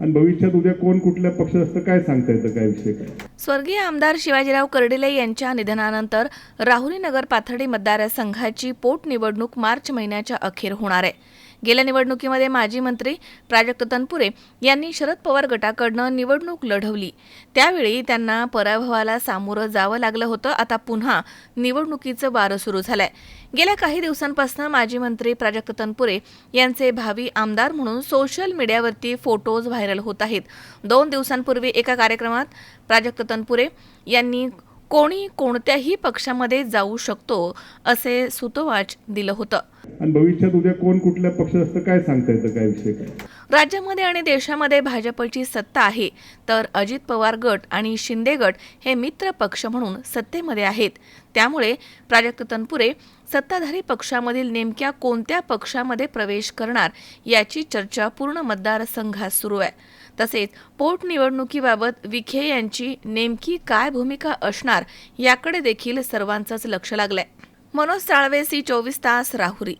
आणि भविष्यात उद्या कोण कुठल्या पक्षात असतं काय सांगता येतं काय विषय काय? स्वर्गीय आमदार शिवाजीराव कर्डिले यांच्या निधनानंतर राहुरी नगर पाथर्डी मतदारसंघाची पोटनिवडणूक मार्च महिन्याच्या अखेर होणार आहे. गेल्या निवडणुकीमध्ये माजी मंत्री प्राजक्त तनपुरे यांनी शरद पवार गटाकडनं निवडणूक लढवली. त्यावेळी त्यांना पराभवाला सामोरं जावं लागलं होतं. आता पुन्हा निवडणुकीचं वारं सुरू झालंय. गेल्या काही दिवसांपासून माजी मंत्री प्राजक्त तनपुरे यांचे भावी आमदार म्हणून सोशल मीडियावरती फोटोज व्हायरल होत आहेत. दोन दिवसांपूर्वी एका कार्यक्रमात प्राजक्त तनपुरे यांनी कोणी कोणत्याही पक्षामध्ये जाऊ शकतो असे सुतोवाच दिलं होतं. आणि भविष्यात उद्या कोण कुठल्या पक्षात असतं काय सांगता येतं काय विषय काय? राज्यामध्ये आणि देशामध्ये भाजपची सत्ता आहे तर अजित पवार गट आणि शिंदे गट हे मित्र पक्ष म्हणून सत्तेमध्ये आहेत. त्यामुळे प्राजक्त तनपुरे सत्ताधारी पक्षामधील नेमक्या कोणत्या पक्षामध्ये प्रवेश करणार याची चर्चा पूर्ण मतदारसंघात सुरू आहे. तसेच पोटनिवडणुकीबाबत विखे यांची नेमकी काय भूमिका असणार याकडे देखील सर्वांचंच लक्ष लागलंय. मनोज साळवे सी चोवीस तास राहुरी.